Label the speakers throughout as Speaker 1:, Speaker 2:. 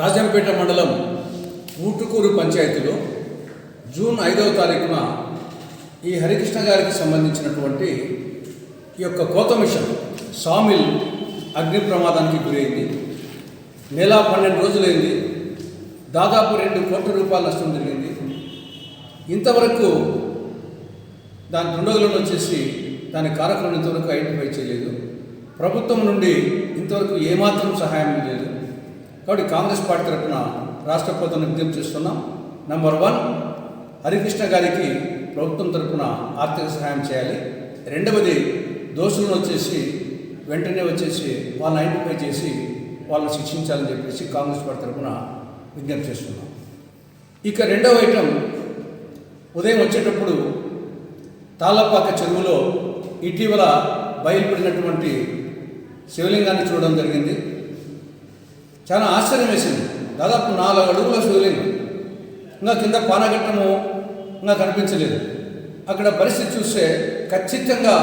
Speaker 1: రాజంపేట మండలం ఊటుకూరు పంచాయతీలో జూన్ ఐదవ తారీఖున ఈ హరికృష్ణ గారికి సంబంధించినటువంటి ఈ యొక్క కోత మిషన్ సామిల్ అగ్ని ప్రమాదానికి గురైంది. నెల పన్నెండు రోజులైంది. దాదాపు రెండు కోట్ల రూపాయల నష్టం జరిగింది. ఇంతవరకు దాని దుండగులను వచ్చేసి దాని కారకులను ఇంతవరకు ఐడెంటిఫై చేయలేదు. ప్రభుత్వం నుండి ఇంతవరకు ఏమాత్రం సహాయం లేదు. కాబట్టి కాంగ్రెస్ పార్టీ తరఫున రాష్ట్ర ప్రభుత్వం విజ్ఞప్తి చేస్తున్నాం. నెంబర్ వన్ హరికృష్ణ గారికి ప్రభుత్వం తరఫున ఆర్థిక సహాయం చేయాలి. రెండవది దోషులను వచ్చేసి వెంటనే వచ్చేసి వాళ్ళని ఐడెంటిఫై చేసి వాళ్ళని శిక్షించాలని చెప్పేసి కాంగ్రెస్ పార్టీ తరఫున విజ్ఞప్తి చేస్తున్నాం. ఇక రెండవ ఐటెం ఉదయం వచ్చేటప్పుడు తాళ్ళపాక చెరువులో ఇటీవల బయలుపడినటువంటి శివలింగాన్ని చూడడం జరిగింది. చాలా ఆశ్చర్యం వేసింది దాదాపు నాలుగు అడుగుల సూర్యులు ఇంకా కింద పానగట్టము ఇంకా కనిపించలేదు. అక్కడ పరిస్థితి చూస్తే ఖచ్చితంగా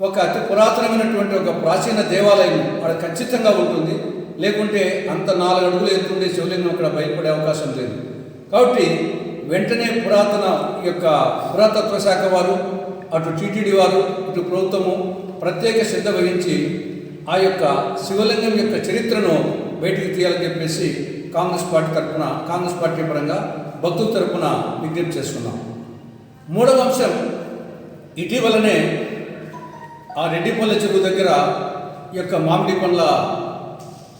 Speaker 1: ఒక అతి పురాతనమైనటువంటి ఒక ప్రాచీన దేవాలయం అక్కడ ఖచ్చితంగా ఉంటుంది. లేకుంటే అంత నాలుగు అడుగులు ఎత్తుండే శివలింగం అక్కడ బయటపడే అవకాశం లేదు. కాబట్టి వెంటనే పురాతన యొక్క పురాతత్వ శాఖ వారు అటు టీటీడీ వారు ఇటు ప్రభుత్వము ప్రత్యేక శ్రద్ధ వహించి ఆ యొక్క శివలింగం యొక్క చరిత్రను బయటికి తీయాలని చెప్పేసి కాంగ్రెస్ పార్టీ తరఫున కాంగ్రెస్ పార్టీ పరంగా భక్తుల తరఫున విజ్ఞప్తి చేస్తున్నాం. మూడవ అంశం ఇటీవలనే ఆ రెడ్డిపల్లె చెరువు దగ్గర ఈ యొక్క మామిడి పండ్ల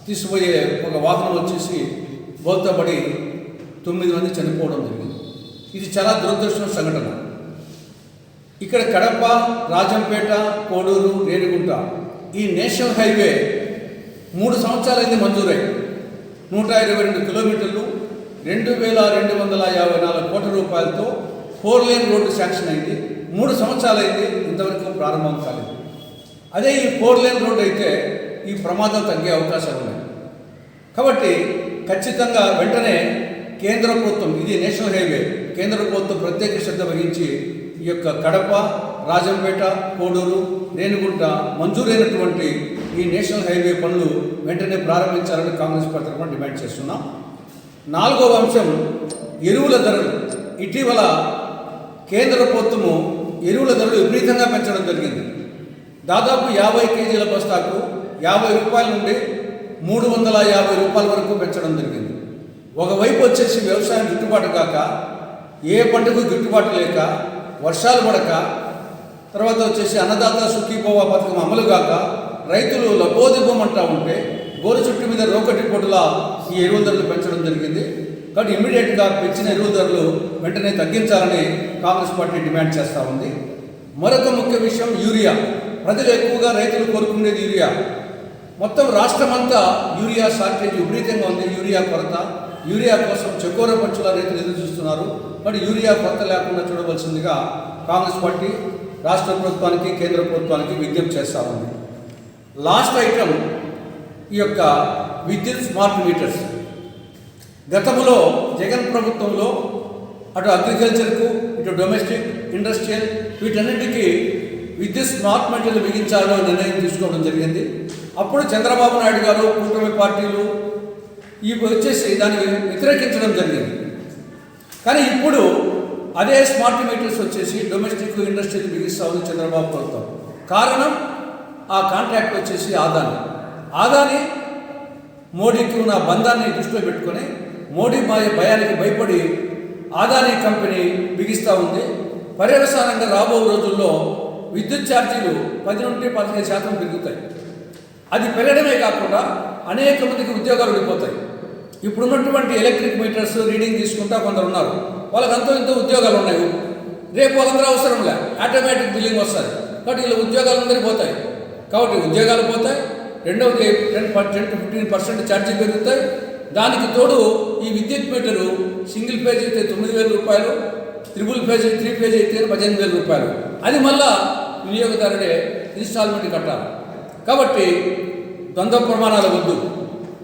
Speaker 1: తీసుకుపోయే ఒక వాహనం వచ్చేసి బోల్తపడి తొమ్మిది మంది చనిపోవడం జరిగింది. ఇది చాలా దురదృష్టం సంఘటన. ఇక్కడ కడప రాజంపేట కోడూరు రేణిగుంట ఈ నేషనల్ హైవే మూడు సంవత్సరాలైంది మంజూరై. నూట ఇరవై రెండు కిలోమీటర్లు రెండు వేల రెండు వందల యాభై నాలుగు కోట్ల రూపాయలతో ఫోర్ లేన్ రోడ్డు శాంక్షన్ అయింది. మూడు సంవత్సరాలైంది ఇంతవరకు ప్రారంభం కాలేదు. అదే ఈ ఫోర్ లేన్ రోడ్డు అయితే ఈ ప్రమాదం తగ్గే అవకాశాలు ఉన్నాయి. కాబట్టి ఖచ్చితంగా వెంటనే కేంద్ర ప్రభుత్వం ఇది నేషనల్ హైవే కేంద్ర ప్రభుత్వం ప్రత్యేక శ్రద్ధ వహించి ఈ యొక్క కడప రాజంపేట కోడూరు రేణుగుంట మంజూరైనటువంటి ఈ నేషనల్ హైవే పనులు వెంటనే ప్రారంభించాలని కాంగ్రెస్ పార్టీ తరఫున డిమాండ్ చేస్తున్నాం. నాలుగవ అంశం ఎరువుల ధరలు. ఇటీవల కేంద్ర ప్రభుత్వము ఎరువుల ధరలు విపరీతంగా పెంచడం జరిగింది. దాదాపు యాభై కేజీల బస్తాకు యాభై రూపాయల నుండి మూడు వందల యాభై రూపాయల వరకు పెంచడం జరిగింది. ఒకవైపు వచ్చేసి వ్యవసాయం గిట్టుబాటు కాక ఏ పంటకు గిట్టుబాటు లేక వర్షాలు పడక తర్వాత వచ్చేసి అన్నదాత సుఖీభవ పథకం అమలు కాక రైతులు లబోదిబ్బమంటా ఉంటే గోరు చుట్టు మీద రోకటి పొడుల ఈ ఎరువు ధరలు పెంచడం జరిగింది. కాబట్టి ఇమ్మీడియట్గా పెంచిన ఎరువు ధరలు వెంటనే తగ్గించాలని కాంగ్రెస్ పార్టీ డిమాండ్ చేస్తూ ఉంది. మరొక ముఖ్య విషయం యూరియా. ప్రజలు ఎక్కువగా రైతులు కోరుకునేది యూరియా. మొత్తం రాష్ట్రమంతా యూరియా షార్టేజ్ విపరీతంగా ఉంది. యూరియా కొరత. యూరియా కోసం చకోర పంచుల రైతులు ఎదురు చూస్తున్నారు. మరి యూరియా కొరత లేకుండా చూడవలసిందిగా కాంగ్రెస్ పార్టీ రాష్ట్ర ప్రభుత్వానికి కేంద్ర ప్రభుత్వానికి విజ్ఞప్తి చేస్తూ ఉంది. లాస్ట్ ఐటమ్ ఈ యొక్క విద్యుత్ స్మార్ట్ మీటర్స్. గతంలో జగన్ ప్రభుత్వంలో అటు అగ్రికల్చర్కు ఇటు డొమెస్టిక్ ఇండస్ట్రియల్ వీటన్నిటికీ విద్యుత్ స్మార్ట్ మీటర్లు బిగించాలని నిర్ణయం తీసుకోవడం జరిగింది. అప్పుడు చంద్రబాబు నాయుడు గారు కూటమి పార్టీలు ఇవి వచ్చేసి దాన్ని వ్యతిరేకించడం జరిగింది. కానీ ఇప్పుడు అదే స్మార్ట్ మీటర్స్ వచ్చేసి డొమెస్టిక్ ఇండస్ట్రీలు బిగిస్తా ఉంది చంద్రబాబు ప్రభుత్వం. కారణం ఆ కాంట్రాక్ట్ వచ్చేసి ఆదాని. ఆదాని మోడీకి ఉన్న బంధాన్ని దృష్టిలో పెట్టుకొని మోడీ భయ భయానికి భయపడి ఆదాని కంపెనీ బిగిస్తూ ఉంది. పర్యవసానంగా రాబో రోజుల్లో విద్యుత్ ఛార్జీలు పది నుండి పదిహేను శాతం పెరుగుతాయి. అది పెరగడమే కాకుండా అనేక మందికి ఉద్యోగాలు వెళ్ళిపోతాయి ఇప్పుడున్నటువంటి ఎలక్ట్రిక్ మీటర్స్ రీడింగ్ తీసుకుంటా కొందరు ఉన్నారు వాళ్ళకి అంతో ఇంతో ఉద్యోగాలు ఉన్నాయి రేపు వాళ్ళందరూ అవసరం లే ఆటోమేటిక్ బిల్లింగ్ వస్తుంది. కాబట్టి వీళ్ళ ఉద్యోగాలు అందరూ పోతాయి. కాబట్టి ఉద్యోగాలు పోతాయి. రెండవది ten ten to fifteen percent charge పెరుగుతాయి. దానికి తోడు ఈ విద్యుత్ మీటరు సింగిల్ పేజ్ అయితే తొమ్మిది వేల రూపాయలు త్రిబుల్ పేజ్ త్రీ పేజ్ అయితే పద్దెనిమిది వేల రూపాయలు. అది మళ్ళా వినియోగదారుడే ఇన్స్టాల్మెంట్ కట్టాలి. కాబట్టి ద్వంద్వ ప్రమాణాల వద్దు.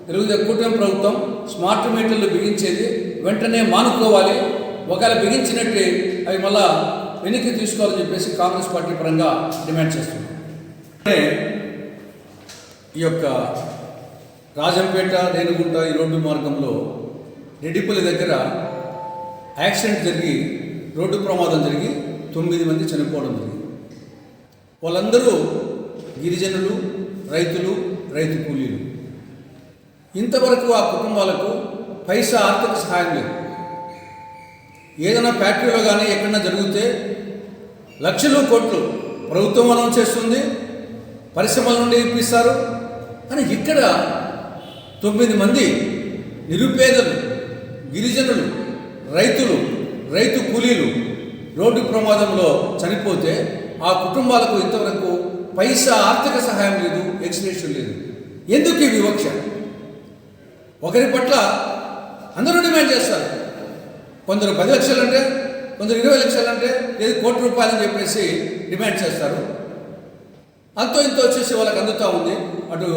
Speaker 1: తెలుగుదేశం కూటమి ప్రభుత్వం స్మార్ట్ మీటర్లు బిగించేది వెంటనే మానుకోవాలి. ఒకవేళ బిగించినట్టే అవి మళ్ళా వెనక్కి తీసుకోవాలని చెప్పేసి కాంగ్రెస్ పార్టీ పరంగా డిమాండ్ చేస్తున్నాం. అంటే ఈ యొక్క రాజంపేట రేణుగుంట ఈ రోడ్డు మార్గంలో రెడ్డిపల్లి దగ్గర యాక్సిడెంట్ జరిగి రోడ్డు ప్రమాదం జరిగి తొమ్మిది మంది చనిపోవడం జరిగింది. వాళ్ళందరూ గిరిజనులు రైతులు రైతు కూలీలు. ఇంతవరకు ఆ కుటుంబాలకు పైసా ఆర్థిక సహాయం లేదు. ఏదైనా ఫ్యాక్టరీలో కానీ ఎక్కడైనా జరిగితే లక్షలు కోట్లు ప్రభుత్వం మనం చేస్తుంది పరిశ్రమల నుండి ఇప్పిస్తారు. కానీ ఇక్కడ తొమ్మిది మంది నిరుపేదలు గిరిజనులు రైతులు రైతు కూలీలు రోడ్డు ప్రమాదంలో చనిపోతే ఆ కుటుంబాలకు ఇంతవరకు పైసా ఆర్థిక సహాయం లేదు ఎక్స్ప్రెషన్ లేదు. ఎందుకు ఈ వివక్ష? ఒకరి పట్ల అందరూ డిమాండ్ చేస్తారు. కొందరు పది లక్షలు అంటే కొందరు ఇరవై లక్షలు అంటే లేదు కోటి రూపాయలని చెప్పేసి డిమాండ్ చేస్తారు. అంతో ఇంతో వచ్చేసి వాళ్ళకి అందుతూ ఉంది. అటు